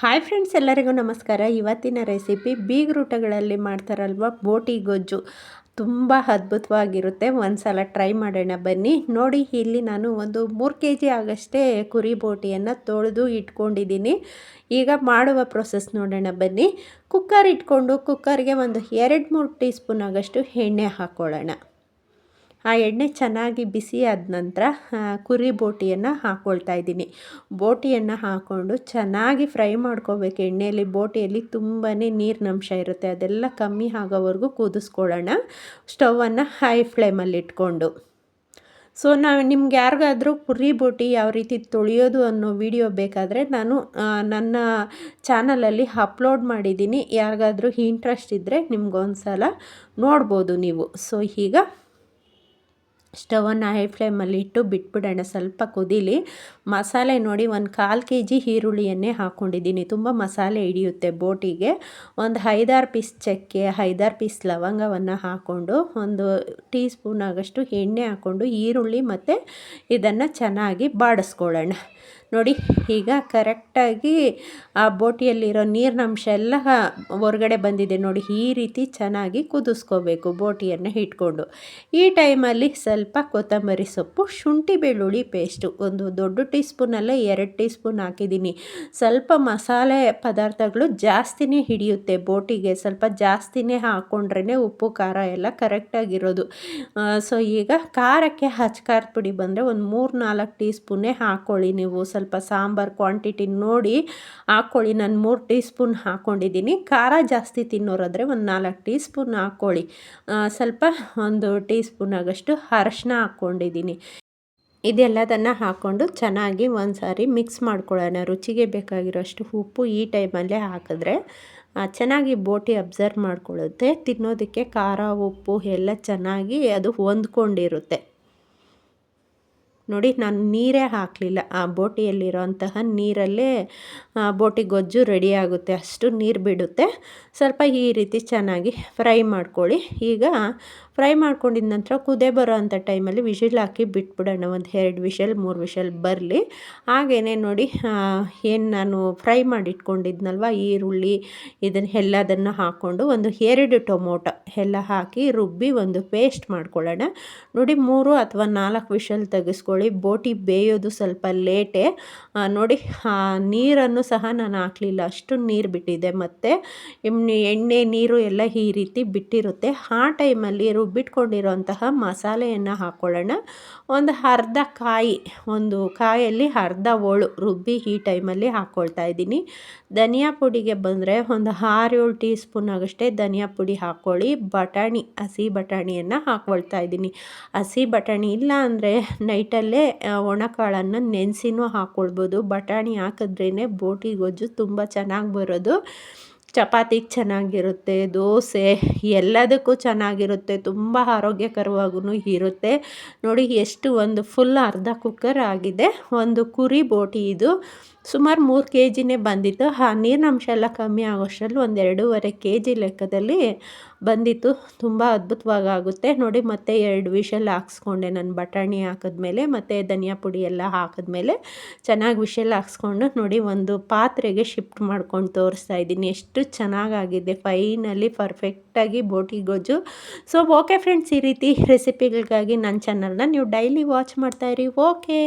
Hi friends, ಎಲ್ಲರಿಗೂ ನಮಸ್ಕಾರ. ಇವತ್ತಿನ ರೆಸಿಪಿ ಬೀಗ್ರೂಟಗಳಲ್ಲಿ ಮಾಡ್ತಾರಲ್ವ? ಬೋಟಿ ಗೊಜ್ಜು. ತುಂಬ ಅದ್ಭುತವಾಗಿರುತ್ತೆ. ಒಂದು ಸಲ ಟ್ರೈ ಮಾಡೋಣ, ಬನ್ನಿ. ನೋಡಿ, ಇಲ್ಲಿ ನಾನು ಒಂದು ಮೂರು ಕೆ ಜಿ ಆಗಷ್ಟೇ ಕುರಿ ಬೋಟಿಯನ್ನು ತೊಳೆದು ಇಟ್ಕೊಂಡಿದ್ದೀನಿ. ಈಗ ಮಾಡುವ ಪ್ರೊಸೆಸ್ ನೋಡೋಣ, ಬನ್ನಿ. ಕುಕ್ಕರ್ ಇಟ್ಕೊಂಡು ಕುಕ್ಕರ್ಗೆ ಒಂದು ಎರಡು ಮೂರು ಟೀ ಸ್ಪೂನ್ ಆಗಷ್ಟು ಎಣ್ಣೆ ಹಾಕ್ಕೊಳ್ಳೋಣ ಆ ಎಣ್ಣೆ ಚೆನ್ನಾಗಿ ಬಿಸಿ ಆದ ನಂತರ ಕುರಿ ಬೋಟಿಯನ್ನು ಹಾಕ್ಕೊಳ್ತಾ ಇದ್ದೀನಿ. ಬೋಟಿಯನ್ನು ಹಾಕ್ಕೊಂಡು ಚೆನ್ನಾಗಿ ಫ್ರೈ ಮಾಡ್ಕೋಬೇಕು. ಎಣ್ಣೆಯಲ್ಲಿ ಬೋಟಿಯಲ್ಲಿ ತುಂಬಾ ನೀರಿನಂಶ ಇರುತ್ತೆ. ಅದೆಲ್ಲ ಕಮ್ಮಿ ಆಗೋವರೆಗೂ ಕೂದಿಸ್ಕೊಳ್ಳೋಣ. ಸ್ಟವನ್ನು ಹೈ ಫ್ಲೇಮಲ್ಲಿ ಇಟ್ಕೊಂಡು. ಸೊ, ನಾವು ನಿಮ್ಗೆ ಯಾರಿಗಾದರೂ ಕುರಿ ಬೋಟಿ ಯಾವ ರೀತಿ ತೊಳೆಯೋದು ಅನ್ನೋ ವಿಡಿಯೋ ಬೇಕಾದರೆ ನಾನು ನನ್ನ ಚಾನಲಲ್ಲಿ ಅಪ್ಲೋಡ್ ಮಾಡಿದ್ದೀನಿ. ಯಾರಿಗಾದರೂ ಇಂಟ್ರೆಸ್ಟ್ ಇದ್ದರೆ ನಿಮ್ಗೊಂದು ಸಲ ನೋಡ್ಬೋದು ನೀವು. ಸೊ, ಈಗ ಸ್ಟವನ್ನು ಹೈ ಫ್ಲೇಮಲ್ಲಿ ಇಟ್ಟು ಬಿಟ್ಬಿಡೋಣ. ಸ್ವಲ್ಪ ಕುದೀಲಿ. ಮಸಾಲೆ ನೋಡಿ ಒಂದು ಕಾಲು ಕೆ ಜಿ ಈರುಳ್ಳಿಯನ್ನೇ ಹಾಕ್ಕೊಂಡಿದ್ದೀನಿ. ತುಂಬ ಮಸಾಲೆ ಹಿಡಿಯುತ್ತೆ ಬೋಟಿಗೆ. ಒಂದು ಐದಾರು ಪೀಸ್ ಚಕ್ಕೆ, ಐದಾರು ಪೀಸ್ ಲವಂಗವನ್ನು ಹಾಕ್ಕೊಂಡು ಒಂದು ಟೀ ಸ್ಪೂನ್ ಆಗಷ್ಟು ಎಣ್ಣೆ ಹಾಕ್ಕೊಂಡು ಈರುಳ್ಳಿ ಮತ್ತು ಇದನ್ನು ಚೆನ್ನಾಗಿ ಬಾಡಿಸ್ಕೊಳ್ಳೋಣ. ನೋಡಿ, ಈಗ ಕರೆಕ್ಟಾಗಿ ಆ ಬೋಟಿಯಲ್ಲಿರೋ ನೀರಿನ ಅಂಶ ಎಲ್ಲ ಹೊರಗಡೆ ಬಂದಿದೆ. ನೋಡಿ, ಈ ರೀತಿ ಚೆನ್ನಾಗಿ ಕುದಿಸ್ಕೋಬೇಕು ಬೋಟಿಯನ್ನು ಇಟ್ಕೊಂಡು. ಈ ಟೈಮಲ್ಲಿ ಸ್ವಲ್ಪ ಕೊತ್ತಂಬರಿ ಸೊಪ್ಪು, ಶುಂಠಿ ಬೆಳ್ಳುಳ್ಳಿ ಪೇಸ್ಟು. ಒಂದು ದೊಡ್ಡ ಟೀ ಸ್ಪೂನಲ್ಲೇ ಎರಡು ಟೀ ಸ್ಪೂನ್ ಹಾಕಿದ್ದೀನಿ. ಸ್ವಲ್ಪ ಮಸಾಲೆ ಪದಾರ್ಥಗಳು ಜಾಸ್ತಿನೇ ಹಿಡಿಯುತ್ತೆ ಬೋಟಿಗೆ. ಸ್ವಲ್ಪ ಜಾಸ್ತಿನೇ ಹಾಕ್ಕೊಂಡ್ರೇ ಉಪ್ಪು, ಖಾರ ಎಲ್ಲ ಕರೆಕ್ಟಾಗಿರೋದು. ಸೊ ಈಗ ಖಾರಕ್ಕೆ ಹಚ್ಚ ಖಾರದ ಪುಡಿ ಬಂದರೆ ಒಂದು ಮೂರು ನಾಲ್ಕು ಟೀ ಸ್ಪೂನೇ ಹಾಕ್ಕೊಳ್ಳಿ ನೀವು. ಸ್ವಲ್ಪ ಸಾಂಬಾರು ಕ್ವಾಂಟಿಟಿ ನೋಡಿ ಹಾಕ್ಕೊಳ್ಳಿ ನಾನು ಮೂರು ಟೀ ಸ್ಪೂನ್ ಹಾಕ್ಕೊಂಡಿದ್ದೀನಿ ಖಾರ ಜಾಸ್ತಿ ತಿನ್ನೋರಾದರೆ ಒಂದು ನಾಲ್ಕು ಟೀ ಸ್ಪೂನ್ ಹಾಕ್ಕೊಳ್ಳಿ ಸ್ವಲ್ಪ ಒಂದು ಟೀ ಸ್ಪೂನ್ ಆಗಷ್ಟು ಅರಶಿನ ಹಾಕ್ಕೊಂಡಿದ್ದೀನಿ ಇದೆಲ್ಲದನ್ನು ಹಾಕ್ಕೊಂಡು ಚೆನ್ನಾಗಿ ಒಂದು ಸಾರಿ ಮಿಕ್ಸ್ ಮಾಡ್ಕೊಳ್ಳೋಣ. ರುಚಿಗೆ ಬೇಕಾಗಿರೋಷ್ಟು ಉಪ್ಪು ಈ ಟೈಮಲ್ಲೇ ಹಾಕಿದ್ರೆ ಚೆನ್ನಾಗಿ ಬೋಟಿ ಅಬ್ಸರ್ವ್ ಮಾಡ್ಕೊಳ್ಳುತ್ತೆ. ತಿನ್ನೋದಕ್ಕೆ ಖಾರ, ಉಪ್ಪು ಎಲ್ಲ ಚೆನ್ನಾಗಿ ಅದು ಹೊಂದ್ಕೊಂಡಿರುತ್ತೆ. ನೋಡಿ, ನಾನು ನೀರೇ ಹಾಕಲಿಲ್ಲ. ಆ ಬೋಟಿಯಲ್ಲಿರೋಂತಹ ನೀರಲ್ಲೇ ಬೋಟಿ ಗೊಜ್ಜು ರೆಡಿ ಆಗುತ್ತೆ. ಅಷ್ಟು ನೀರು ಬಿಡುತ್ತೆ. ಸ್ವಲ್ಪ ಈ ರೀತಿ ಚೆನ್ನಾಗಿ ಫ್ರೈ ಮಾಡ್ಕೊಳ್ಳಿ. ಈಗ ಫ್ರೈ ಮಾಡ್ಕೊಂಡಿದ ನಂತರ ಕುದೇ ಬರೋ ಅಂಥ ಟೈಮಲ್ಲಿ ವಿಷಲ್ ಹಾಕಿ ಬಿಟ್ಬಿಡೋಣ. ಒಂದು ಎರಡು ವಿಷಲ್, ಮೂರು ವಿಷಲ್ ಬರಲಿ. ಹಾಗೇನೆ ನೋಡಿ ಏನು ನಾನು ಫ್ರೈ ಮಾಡಿಟ್ಕೊಂಡಿದ್ನಲ್ವ? ಈರುಳ್ಳಿ ಇದನ್ನು ಎಲ್ಲದನ್ನು ಹಾಕ್ಕೊಂಡು ಒಂದು ಎರಡು ಟೊಮೊಟೊ ಎಲ್ಲ ಹಾಕಿ ರುಬ್ಬಿ ಒಂದು ಪೇಸ್ಟ್ ಮಾಡ್ಕೊಳ್ಳೋಣ. ನೋಡಿ, ಮೂರು ಅಥವಾ ನಾಲ್ಕು ವಿಷಲ್ ತೆಗೆಸ್ಕೊಳ್ಳಿ ಬೋಟಿ ಬೇಯೋದು ಸ್ವಲ್ಪ ಲೇಟೆ. ನೋಡಿ ನೀರನ್ನು ಸಹ ನಾನು ಹಾಕಲಿಲ್ಲ. ಅಷ್ಟು ನೀರು ಬಿಟ್ಟಿದೆ ಮತ್ತು. ಎಣ್ಣೆ, ನೀರು ಎಲ್ಲ ಈ ರೀತಿ ಬಿಟ್ಟಿರುತ್ತೆ. ಆ ಟೈಮಲ್ಲಿ ರುಬ್ಬಿಟ್ಕೊಂಡಿರೋಂತಹ ಮಸಾಲೆಯನ್ನು ಹಾಕ್ಕೊಳ್ಳೋಣ ಒಂದು ಅರ್ಧ ಕಾಯಿ, ಒಂದು ಕಾಯಲ್ಲಿ ಅರ್ಧ ಓಳು ರುಬ್ಬಿ ಈ ಟೈಮಲ್ಲಿ ಹಾಕ್ಕೊಳ್ತಾ ಇದ್ದೀನಿ. ಧನಿಯಾ ಪುಡಿಗೆ ಬಂದರೆ ಒಂದು ಆರೇಳು ಟೀ ಸ್ಪೂನ್ ಆಗಷ್ಟೇ ಧನಿಯಾ ಪುಡಿ ಹಾಕ್ಕೊಳ್ಳಿ ಬಟಾಣಿ, ಹಸಿ ಬಟಾಣಿಯನ್ನು ಹಾಕ್ಕೊಳ್ತಾ ಇದ್ದೀನಿ. ಹಸಿ ಬಟಾಣಿ ಇಲ್ಲ ಅಂದರೆ ನೈಟಲ್ಲೇ ಒಣಕಾಳನ್ನು ನೆನೆಸಿನೂ ಹಾಕ್ಕೊಳ್ಬೋದು ಬಟಾಣಿ ಹಾಕಿದ್ರೇ ಬೋಟಿ ಗೊಜ್ಜು ತುಂಬ ಚೆನ್ನಾಗಿ ಬರೋದು. ಚಪಾತಿಗೆ ಚೆನ್ನಾಗಿರುತ್ತೆ, ದೋಸೆ, ಎಲ್ಲದಕ್ಕೂ ಚೆನ್ನಾಗಿರುತ್ತೆ. ತುಂಬ ಆರೋಗ್ಯಕರವಾಗೂ ಇರುತ್ತೆ. ನೋಡಿ, ಎಷ್ಟು ಒಂದು ಫುಲ್ ಅರ್ಧ ಕುಕ್ಕರ್ ಆಗಿದೆ. ಒಂದು ಕುರಿ ಬೋಟಿ ಇದು. ಸುಮಾರು ಮೂರು ಕೆ ಜಿನೇ ಬಂದಿತ್ತು. ಆ ನೀರಿನಂಶ ಎಲ್ಲ ಕಮ್ಮಿ ಆಗೋಷ್ಟರಲ್ಲಿ ಒಂದು ಎರಡೂವರೆ ಕೆ ಜಿ ಲೆಕ್ಕದಲ್ಲಿ ಬಂದಿತ್ತು. ತುಂಬ ಅದ್ಭುತವಾಗಿ ಆಗುತ್ತೆ ನೋಡಿ, ಮತ್ತೆ ಎರಡು ವಿಷಲ್ ಹಾಕ್ಸ್ಕೊಂಡೆ ನಾನು. ಬಟಾಣಿ ಹಾಕಿದ್ಮೇಲೆ, ಮತ್ತು ಧನಿಯಾ ಪುಡಿ ಎಲ್ಲ ಹಾಕಿದ್ಮೇಲೆ ಚೆನ್ನಾಗಿ ವಿಷಲ್ ಹಾಕ್ಸ್ಕೊಂಡು ನೋಡಿ, ಒಂದು ಪಾತ್ರೆಗೆ ಶಿಫ್ಟ್ ಮಾಡ್ಕೊಂಡು ತೋರಿಸ್ತಾ ಇದ್ದೀನಿ. ಎಷ್ಟು ಚೆನ್ನಾಗಾಗಿದೆ. ಫೈನಲಿ ಪರ್ಫೆಕ್ಟಾಗಿ ಬೋಟಿ ಗೊಜ್ಜು. ಸೊ, ಓಕೆ ಫ್ರೆಂಡ್ಸ್, ಈ ರೀತಿ ರೆಸಿಪಿಗಳಿಗಾಗಿ ನನ್ನ ಚಾನಲ್ನ ನೀವು ಡೈಲಿ ವಾಚ್ ಮಾಡ್ತಾಯಿರಿ ಓಕೆ.